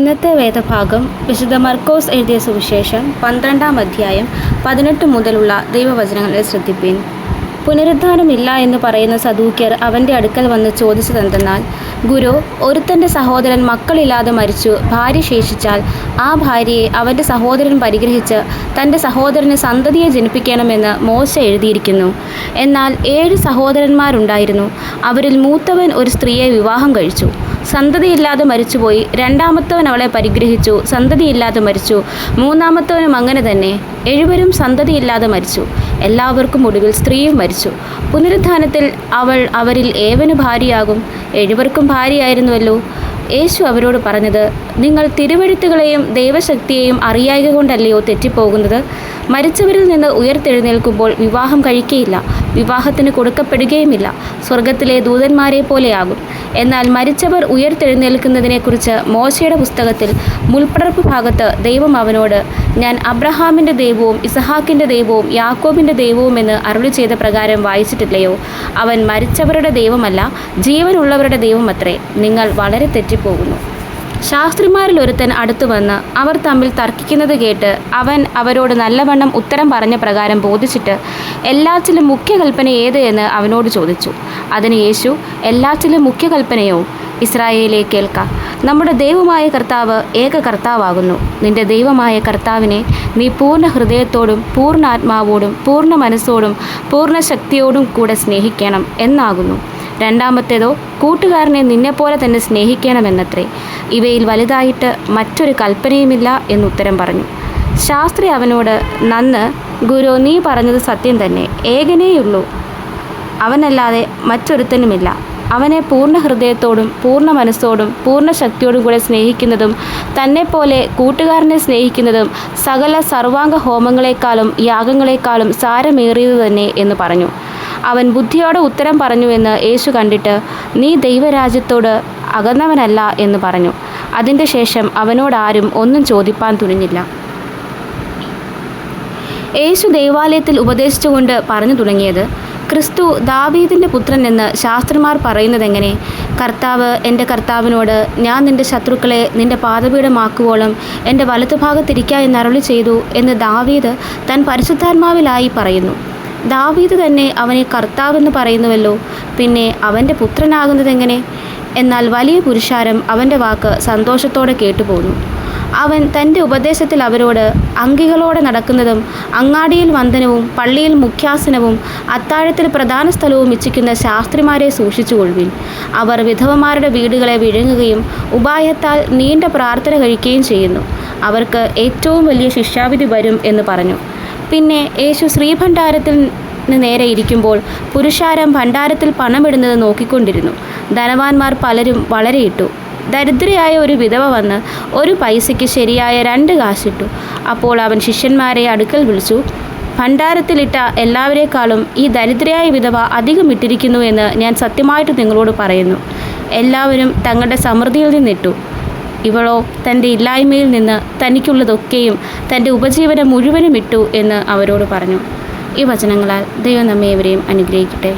ഇന്നത്തെ വേദഭാഗം വിശുദ്ധ മർക്കോസ് എഴുതിയ സുവിശേഷം പന്ത്രണ്ടാം അധ്യായം പതിനെട്ട് മുതലുള്ള ദൈവവചനങ്ങളെ ശ്രദ്ധിപ്പീൻ. പുനരുദ്ധാനമില്ല എന്ന് പറയുന്ന സദൂക്യർ അവന്റെ അടുക്കൽ വന്ന് ചോദിച്ചതെന്തെന്നാൽ ഗുരു ഒരുത്തന്റെ സഹോദരൻ മക്കളില്ലാതെ മരിച്ചു. ഭാര്യ ശേഷിച്ചാൽ ആ ഭാര്യയെ അവന്റെ സഹോദരൻ പരിഗ്രഹിച്ച് തന്റെ സഹോദരന് സന്തതിയെ ജനിപ്പിക്കണമെന്ന് മോശ എഴുതിയിരിക്കുന്നു. എന്നാൽ ഏഴ് സഹോദരന്മാരുണ്ടായിരുന്നു. അവരിൽ മൂത്തവൻ ഒരു സ്ത്രീയെ വിവാഹം കഴിച്ചു. സന്തതിയില്ലാതെ മരിച്ചുപോയി. രണ്ടാമത്തവൻ അവളെ പരിഗ്രഹിച്ചു. സന്തതിയില്ലാതെ മരിച്ചു. മൂന്നാമത്തവനും അങ്ങനെ തന്നെ. എഴുവരും സന്തതിയില്ലാതെ മരിച്ചു. എല്ലാവർക്കും ഒടുവിൽ സ്ത്രീയും മരിച്ചു. പുനരുത്ഥാനത്തിൽ അവൾ അവരിൽ ഏവന് ഭാര്യയാകും? എഴുവർക്കും ഭാര്യയായിരുന്നുവല്ലോ. യേശു അവരോട് പറഞ്ഞത് നിങ്ങൾ തിരുവഴുത്തുകളെയും ദൈവശക്തിയെയും അറിയായക കൊണ്ടല്ലയോ തെറ്റിപ്പോകുന്നത്? മരിച്ചവരിൽ നിന്ന് ഉയർത്തെഴുന്നേൽക്കുമ്പോൾ വിവാഹം കഴിക്കുകയില്ല വിവാഹത്തിന് കൊടുക്കപ്പെടുകയുമില്ല സ്വർഗത്തിലെ ദൂതന്മാരെ പോലെയാകും. എന്നാൽ മരിച്ചവർ ഉയർത്തെഴുന്നേൽക്കുന്നതിനെക്കുറിച്ച് മോശയുടെ പുസ്തകത്തിൽ മുൾപ്പടർപ്പ് ഭാഗത്ത് ദൈവം അവനോട് ഞാൻ അബ്രഹാമിന്റെ ദൈവവും ഇസഹാക്കിന്റെ ദൈവവും യാക്കോബിന്റെ ദൈവവും എന്ന് അരുളി ചെയ്ത പ്രകാരം വായിച്ചിട്ടില്ലയോ? അവൻ മരിച്ചവരുടെ ദൈവമല്ല ജീവനുള്ളവരുടെ ദൈവമത്രേ നിങ്ങൾ വളരെ തെറ്റിപ്പോകുന്നു. ശാസ്ത്രിമാരിൽ ഒരുത്തൻ അടുത്തു വന്ന് അവർ തമ്മിൽ തർക്കിക്കുന്നത് കേട്ട് അവൻ അവരോട് നല്ലവണ്ണം ഉത്തരം പറഞ്ഞ പ്രകാരം ബോധിച്ചിട്ട് എല്ലാറ്റിലും മുഖ്യകൽപ്പന ഏത്? എന്ന് അവനോട് ചോദിച്ചു. അതിന് യേശു എല്ലാറ്റിലും മുഖ്യകൽപ്പനയോ? ഇസ്രായേലെ കേൾക്ക. നമ്മുടെ ദൈവമായ കർത്താവ് ഏക കർത്താവാകുന്നു. നിന്റെ ദൈവമായ കർത്താവിനെ നീ പൂർണ ഹൃദയത്തോടും പൂർണ ആത്മാവോടും പൂർണ മനസ്സോടും പൂർണ ശക്തിയോടും കൂടെ സ്നേഹിക്കണം എന്നാകുന്നു. രണ്ടാമത്തേതോ കൂട്ടുകാരനെ നിന്നെപ്പോലെ തന്നെ സ്നേഹിക്കണമെന്നത്രേ. ഇവയിൽ വലുതായിട്ട് മറ്റൊരു കൽപ്പനയുമില്ല എന്നുത്തരം പറഞ്ഞു. ശാസ്ത്രി അവനോട് നന്ന് ഗുരു നീ പറഞ്ഞത് സത്യം തന്നെ. ഏകനേയുള്ളൂ. അവനല്ലാതെ മറ്റൊരുത്തനുമില്ല. അവനെ പൂർണ ഹൃദയത്തോടും പൂർണ മനസ്സോടും പൂർണ ശക്തിയോടും കൂടെ സ്നേഹിക്കുന്നതും തന്നെപ്പോലെ കൂട്ടുകാരനെ സ്നേഹിക്കുന്നതും സകല സർവാംഗ ഹോമങ്ങളെക്കാളും യാഗങ്ങളെക്കാളും സാരമേറിയത് തന്നെ എന്ന് പറഞ്ഞു. അവൻ ബുദ്ധിയോടെ ഉത്തരം പറഞ്ഞുവെന്ന് യേശു കണ്ടിട്ട് നീ ദൈവരാജ്യത്തോട് അകന്നവനല്ല എന്ന് പറഞ്ഞു. അതിന്റെ ശേഷം അവനോടാരും ഒന്നും ചോദിപ്പാൻ തുനിഞ്ഞില്ല. യേശു ദൈവാലയത്തിൽ ഉപദേശിച്ചുകൊണ്ട് പറഞ്ഞു തുടങ്ങിയത് ക്രിസ്തു ദാവീദിന്റെ പുത്രൻ എന്ന് ശാസ്ത്രിമാർ പറയുന്നതെങ്ങനെ? കർത്താവ് എന്റെ കർത്താവിനോട് ഞാൻ നിന്റെ ശത്രുക്കളെ നിന്റെ പാദപീഠമാക്കുവോളം എന്റെ വലത്തുഭാഗത്തിരിക്കുക എന്നരുളി ചെയ്തു എന്ന് ദാവീദ് താൻ പരിശുദ്ധാത്മാവിലായി പറയുന്നു. ദാവീദ് തന്നെ അവനെ കർത്താവെന്ന് പറയുന്നുവല്ലോ പിന്നെ അവന്റെ പുത്രനാകുന്നതെങ്ങനെ? എന്നാൽ വലിയ പുരുഷാരം അവന്റെ വാക്ക് സന്തോഷത്തോടെ കേട്ടുപോന്നു. അവൻ തന്റെ ഉപദേശത്തിൽ അവരോട് അങ്കികളോടെ നടക്കുന്നതും അങ്ങാടിയിൽ വന്ദനവും പള്ളിയിൽ മുഖ്യാസനവും അത്താഴത്തിൽ പ്രധാന സ്ഥലവും ഇച്ഛിക്കുന്ന ശാസ്ത്രിമാരെ സൂക്ഷിച്ചുകൊള്ളുവിൻ. അവർ വിധവമാരുടെ വീടുകളെ വിഴുങ്ങുകയും ഉപായത്താൽ നീണ്ട പ്രാർത്ഥന കഴിക്കുകയും ചെയ്യുന്നു. അവർക്ക് ഏറ്റവും വലിയ ശിക്ഷാവിധി വരും എന്ന് പറഞ്ഞു. പിന്നെ യേശു ശ്രീഭണ്ഡാരത്തിൽ നേരെ ഇരിക്കുമ്പോൾ പുരുഷാരം ഭണ്ഡാരത്തിൽ പണമിടുന്നത് നോക്കിക്കൊണ്ടിരുന്നു. ധനവാന്മാർ പലരും വളരെ ഇട്ടു ദരിദ്രയായ ഒരു വിധവ വന്ന് ഒരു പൈസയ്ക്ക് ശരിയായ രണ്ട് കാശിട്ടു. അപ്പോൾ അവൻ ശിഷ്യന്മാരെ അടുക്കൽ വിളിച്ചു ഭണ്ഡാരത്തിലിട്ട എല്ലാവരേക്കാളും ഈ ദരിദ്രയായ വിധവ അധികം ഇട്ടിരിക്കുന്നു എന്ന് ഞാൻ സത്യമായിട്ട് നിങ്ങളോട് പറയുന്നു. എല്ലാവരും തങ്ങളുടെ സമൃദ്ധിയിൽ നിന്നിട്ടു. ഇവളോ തന്റെ ഇല്ലായ്മയിൽ നിന്ന് തനിക്കുള്ളതൊക്കെയും തന്റെ ഉപജീവനം മുഴുവനും ഇട്ടു എന്ന് അവരോട് പറഞ്ഞു. ഈ വചനങ്ങളാൽ ദൈവം നമ്മെ ഇവരെയും അനുഗ്രഹിക്കട്ടെ.